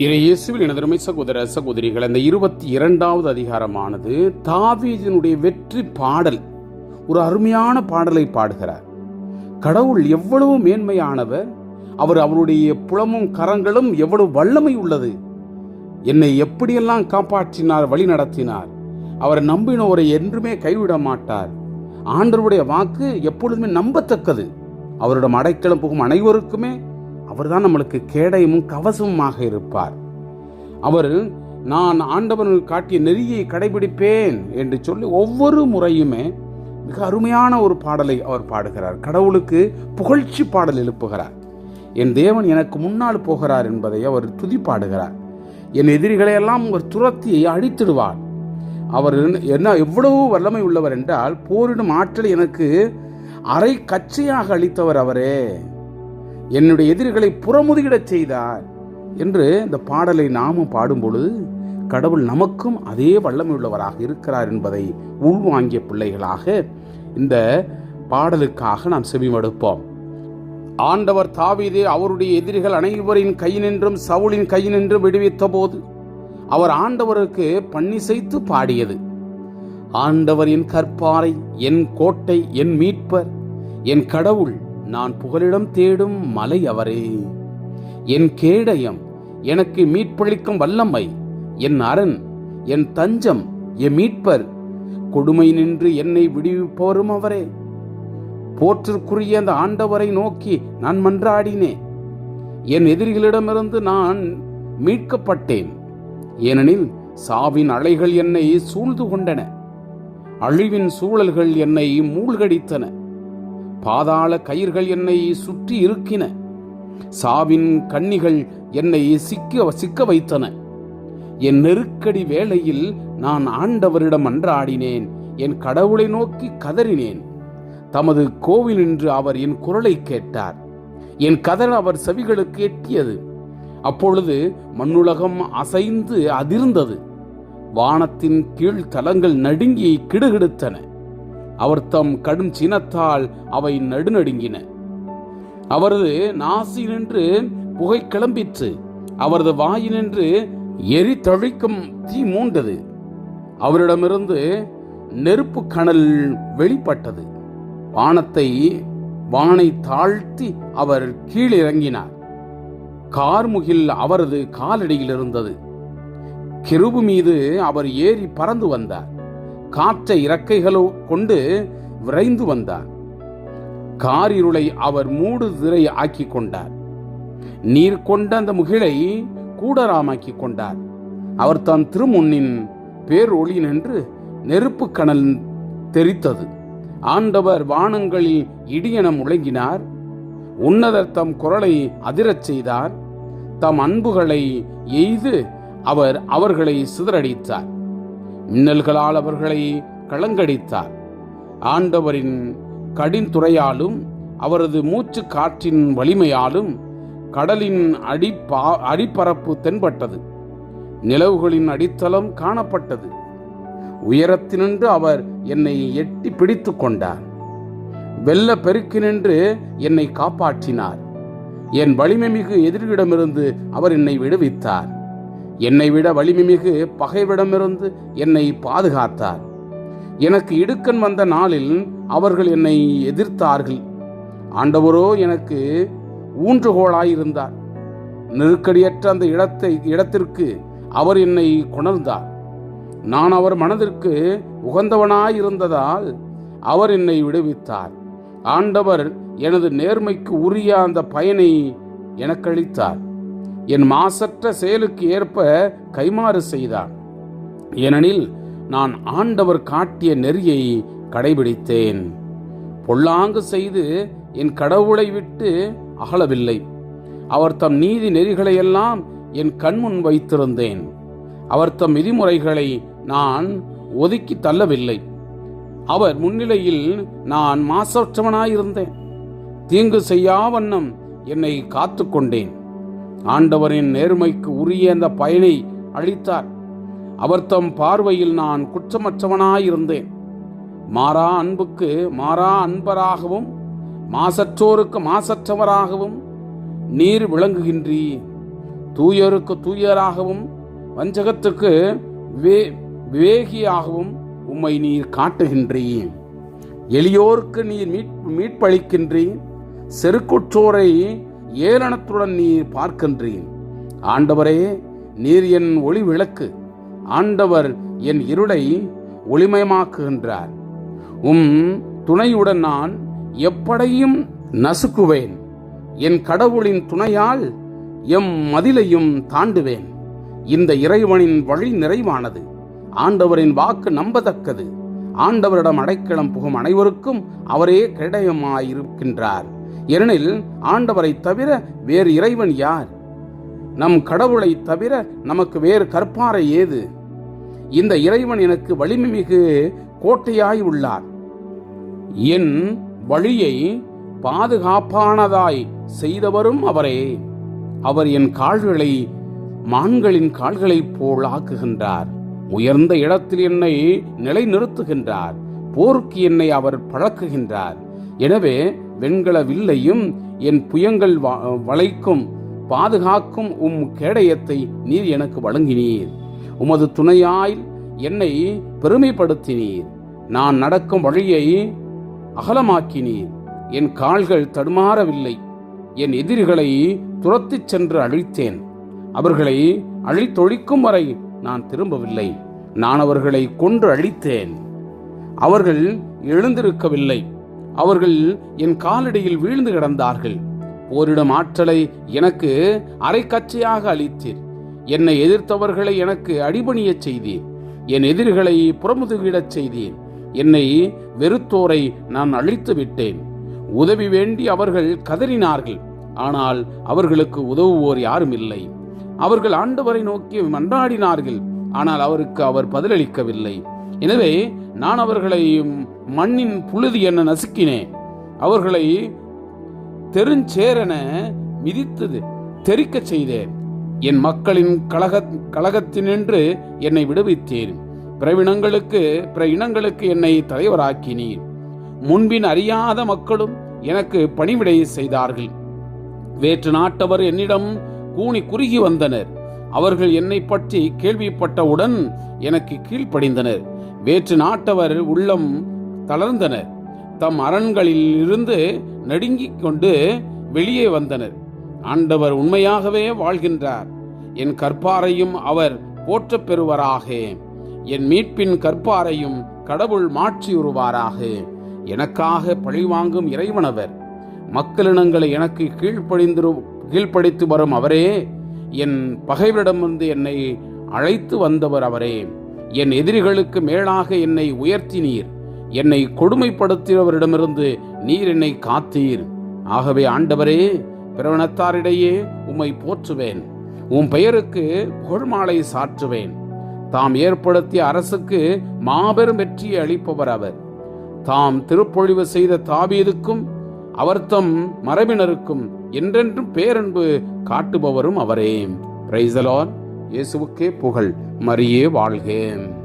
இறையேசுவில் இயேசுவில் எனதருமை சகோதர சகோதரிகள் அந்த இருபத்தி இரண்டாவது அதிகாரமானது தாவீதினுடைய வெற்றி பாடல் ஒரு அருமையான பாடலை பாடுகிறார். கடவுள் எவ்வளவு மேன்மையானவர் அவர் அவருடைய புலமும் கரங்களும் எவ்வளவு வல்லமை உள்ளது. என்னை எப்படியெல்லாம் காப்பாற்றினார் வழி நடத்தினார். அவர் நம்பினோரை என்றுமே கைவிட மாட்டார். ஆண்டவருடைய வாக்கு எப்பொழுதுமே நம்பத்தக்கது. அவரிடம் அடைக்கலம் போகும் அனைவருக்குமே அவர்தான் நம்மளுக்கு கேடயமும் கவசமுமாக இருப்பார். அவர் நான் ஆண்டவன் காட்டிய நெறியை கடைபிடிப்பேன் என்று சொல்லி ஒவ்வொரு முறையுமே மிக அருமையான ஒரு பாடலை அவர் பாடுகிறார். கடவுளுக்கு புகழ்ச்சி பாடல் எழுப்புகிறார். என் தேவன் எனக்கு முன்னால் போகிறார் என்பதை அவர் துதிப்பாடுகிறார். என் எதிரிகளையெல்லாம் அவர் துரத்தி அழித்திடுவார் அவர் என்ன எவ்வளவு வல்லமை உள்ளவர் என்றால் போரிடும் ஆற்றலை எனக்கு அரை கச்சையாக அளித்தவர் அவரே. என்னுடைய எதிரிகளை புறமுதுகிடச் செய்தார் என்று இந்த பாடலை நாமும் பாடும்பொழுது கடவுள் நமக்கும் அதே வல்லமை உள்ளவராக இருக்கிறார் என்பதை உள்வாங்கிய பிள்ளைகளாக இந்த பாடலுக்காக நாம் செவிமடுப்போம். ஆண்டவர் தாவீதே அவருடைய எதிரிகள் அனைவரின் கையினின்றும் சவுளின் கையினின்றும் விடுவித்த போது அவர் ஆண்டவருக்கு பன்னிசைத்து பாடியது. ஆண்டவர் என் கற்பாரை என் கோட்டை என் மீட்பர் என் கடவுள் நான் புகலிடம் தேடும் மலை அவரே. என் கேடயம் எனக்கு மீட்பளிக்கும் வல்லமை என் அரண் என் தஞ்சம் என் மீட்பர் கொடுமை நின்று என்னை விடுவிப்பவரும் அவரே. போற்றிற்குரிய அந்த ஆண்டவரை நோக்கி நான் மன்றாடினேன் என் எதிரிகளிடமிருந்து நான் மீட்கப்பட்டேன். ஏனெனில் சாவின் அலைகள் என்னை சூழ்ந்து கொண்டன. அழிவின் சூழல்கள் என்னை மூழ்கடித்தன. பாதாள கயிர்கள் என்னை சுற்றி இருக்கின. சாவின் கண்ணிகள் என்னை சிக்க சிக்க வைத்தன. என் நெருக்கடி வேளையில் நான் ஆண்டவரிடம் அன்றாடினேன் என் கடவுளை நோக்கி கதறினேன். தமது கோவிலின்று அவர் என் குரலை கேட்டார். என் கதல் அவர் செவிகளுக்கு எட்டியது. அப்பொழுது மண்ணுலகம் அசைந்து அதிர்ந்தது. வானத்தின் கீழ் தலங்கள் நடுங்கி கிடுகிடுத்தன. அவர் தம் கடும் சினத்தால் அவை நடுநடுங்கின. அவரது நாசி நின்று புகை கிளம்பிற்று. அவரது வாயினின்று எரி தழிக்கும் தீ மூண்டது. அவரிடமிருந்து நெருப்பு கணல் வெளிப்பட்டது. வானத்தை வானை தாழ்த்தி அவர் கீழிறங்கினார். கார்முகில் அவரது காலடியில் இருந்தது. கிருபு மீது அவர் ஏறி பறந்து வந்தார். காற்றை இறக்கைகளோ கொண்டு விரைந்து வந்தார். காரிருளை அவர் மூடு திரை ஆக்கி கொண்டார். நீர் கொண்ட அந்த முகிலை கூடராமாக்கி கொண்டார். அவர் தன் திருமுன்னின் பேரொளி நின்று நெருப்பு கணல் தெரித்தது ஆண்டவர் வானங்களில் இடியென முழங்கினார். உன்னதர் தம் குரலை அதிரச் செய்தார். தம் அன்புகளை எய்து அவர் அவர்களை சிதறடித்தார். மின்னல்களால் அவர்களை களங்கடித்தார் ஆண்டவரின் கடின்துறையாலும் அவரது மூச்சு காற்றின் வலிமையாலும் கடலின் அடிப்பா அடிப்பரப்பு தென்பட்டது. நிலவுகளின் அடித்தளம் காணப்பட்டது. உயரத்தினின்று அவர் என்னை எட்டி பிடித்து கொண்டார். வெள்ள பெருக்கினின்று என்னை காப்பாற்றினார். என் வலிமை மிகு எதிரியிடமிருந்து அவர் என்னை விடுவித்தார். என்னை விட வலிமை மிகு பகைவிடமிருந்து என்னை பாதுகாத்தார். எனக்கு இடுக்கன் வந்த நாளில் அவர்கள் என்னை எதிர்த்தார்கள். ஆண்டவரோ எனக்கு ஊன்றுகோளாயிருந்தார் நெருக்கடியற்ற அந்த இடத்தை இடத்திற்கு அவர் என்னை கொணர்ந்தார். நான் அவர் மனதிற்கு உகந்தவனாயிருந்ததால் அவர் என்னை விடுவித்தார். ஆண்டவர் எனது நேர்மைக்கு உரிய அந்த பயனை எனக்களித்தார். என் மாசற்ற செயலுக்கு ஏற்ப கைமாறு செய்தார் ஏனெனில் நான் ஆண்டவர் காட்டிய நெறியை கடைபிடித்தேன். பொல்லாங்கு செய்து என் கடவுளை விட்டு அகலவில்லை. அவர் தம் நீதி நெறிகளையெல்லாம் என் கண்முன் வைத்திருந்தேன். அவர் தம் விதிமுறைகளை நான் ஒதுக்கி தள்ளவில்லை. அவர் முன்னிலையில் நான் மாசற்றவனாயிருந்தேன். தீங்கு செய்யாவண்ணம் என்னை காத்து கொண்டேன். ஆண்டவரின் நேர்மைக்கு உரிய அந்த பயனை அளித்தார். அவர் தம் பார்வையில் நான் குற்றமற்றவனாயிருந்தேன். மாறா அன்புக்கு மாறா அன்பராகவும் மாசற்றோருக்கு மாசற்றவராகவும் நீர் விளங்குகின்றீ தூயருக்கு தூயராகவும் வஞ்சகத்துக்கு வே விவேகியாகவும் உம்மை நீர் காட்டுகின்றீர். எளியோருக்கு நீர் மீட் மீட்பளிக்கின்றீர். செருக்குற்றோரை ஏளனத்துடன் நீர் பார்க்கின்றீர். ஆண்டவரே நீர் என் ஒளி விளக்கு. ஆண்டவர் என் இருளை ஒளிமயமாக்குகின்றார். உம் துணையுடன் நான் எப்படையும் நசுக்குவேன். என் கடவுளின் துணையால் எம் மதிலையும் தாண்டுவேன். இந்த இறைவனின் வழி நிறைவானது. ஆண்டவரின் வாக்கு நம்பத்தக்கது. ஆண்டவரிடம் அடைக்கலம் புகும் அனைவருக்கும் அவரே கிடையமாயிருக்கின்றார் ஏனெனில் ஆண்டவரை தவிர வேறு இறைவன் யார்? நம் கடவுளை தவிர நமக்கு வேறு கற்பாறை ஏது? இந்த இறைவன் எனக்கு வலிமை மிகு கோட்டையாய் உள்ளார் என் வழியை பாதுகாப்பானதாய் செய்தவரும் அவரே. அவர் என் கால்களை மான்களின் கால்களைப் போல் ஆக்குகின்றார். உயர்ந்த இடத்தில் என்னை நிலைநிறுத்துகின்றார். போருக்கு என்னை அவர் பழக்குகின்றார். எனவே வெண்கல வில்லையும் என் புயங்கள் வ- வளைக்கும் பாதுகாக்கும் உம் கேடயத்தை நீர் எனக்கு வழங்கினீர். உமது துணையாய் என்னை பெருமைப்படுத்தினீர். நான் நடக்கும் வழியை அகலமாக்கினீர். என் கால்கள் தடுமாறவில்லை. என் எதிரிகளை துரத்திச் சென்று அழித்தேன். அவர்களை அழித்தொழிக்கும் வரை நான் திரும்பவில்லை. நான் அவர்களை கொன்று அழித்தேன். அவர்கள் எழுந்திருக்கவில்லை. அவர்கள் என் காலடியில் வீழ்ந்து கிடந்தார்கள். போரிடும் ஆற்றலை எனக்கு அரைக்கச்சையாக அளித்தீர். என்னை எதிர்த்தவர்களை எனக்கு அடிபணியச் செய்தீர். என் எதிரிகளை புறமுதுகிடச் செய்தீர். என்னை வெறுத்தோரை நான் அழித்து விட்டேன். உதவி வேண்டி அவர்கள் கதறினார்கள். ஆனால் அவர்களுக்கு உதவுவோர் யாரும் இல்லை. அவர்கள் ஆண்டவரை நோக்கி மன்றாடினார்கள். ஆனால் அவருக்கு அவர் பதிலளிக்கவில்லை. எனவே நான் அவர்களை மண்ணின் புழுதி என நசுக்கினேன். அவர்களை தெருஞ்சேரென மிதித்தது தெறிக்கச் செய்தேன். என் மக்களின் கழக கழகத்தினின்று என்னை விடுவித்தேன் பிற இனங்களுக்கு பிற இனங்களுக்கு என்னை தலைவராக்கினீர். முன்பின் அறியாத மக்களும் எனக்கு பணிவிடை செய்தார்கள். வேற்று நாட்டவர் என்னிடம் கூனி குறுகி வந்தனர். அவர்கள் என்னை பற்றி கேள்விப்பட்டவுடன் எனக்கு கீழ்ப்படிந்தனர். வேற்று நாட்டவர் உள்ளம் தளர்ந்தனர். தம் அரண்களில் இருந்து நடுங்கிக் கொண்டு வெளியே வந்தனர். ஆண்டவர் உண்மையாகவே வாழ்கின்றார். என் கற்பாரையும் அவர் போற்றப் பெறுவராக. என் மீட்பின் கற்பாரையும் கடவுள் மாற்றியுறுவாராக எனக்காக பழிவாங்கும் இறைவனவர். மக்களினங்களை எனக்கு கீழ்ப்படிந்து கீழ்ப்படித்து வரும் அவரே என் பகைவரிடமிருந்து என்னை அழைத்து வந்தவர் அவரே. என் எதிரிகளுக்கு மேலாக என்னை உயர்த்தினீர். என்னை கொடுமைப்படுத்தியவரிடமிருந்து நீர் என்னை காத்தீர். ஆகவே ஆண்டவரே பிரவணத்தாரிடையே உம்மை போற்றுவேன். உம் பெயருக்கு புகழ்மாலை சாற்றுவேன். தாம் ஏற்படுத்திய அரசுக்கு மாபெரும் வெற்றியை அளிப்பவர் அவர். தாம் திருப்பொழிவு செய்த தாபீதுக்கும் அவர்த்தம் மரபினருக்கும் என்றென்றும் பேரன்பு காட்டுபவரும் அவரே. பிரைசலான் இயேசுவுக்கே புகழ். மரியே வாழ்கேன்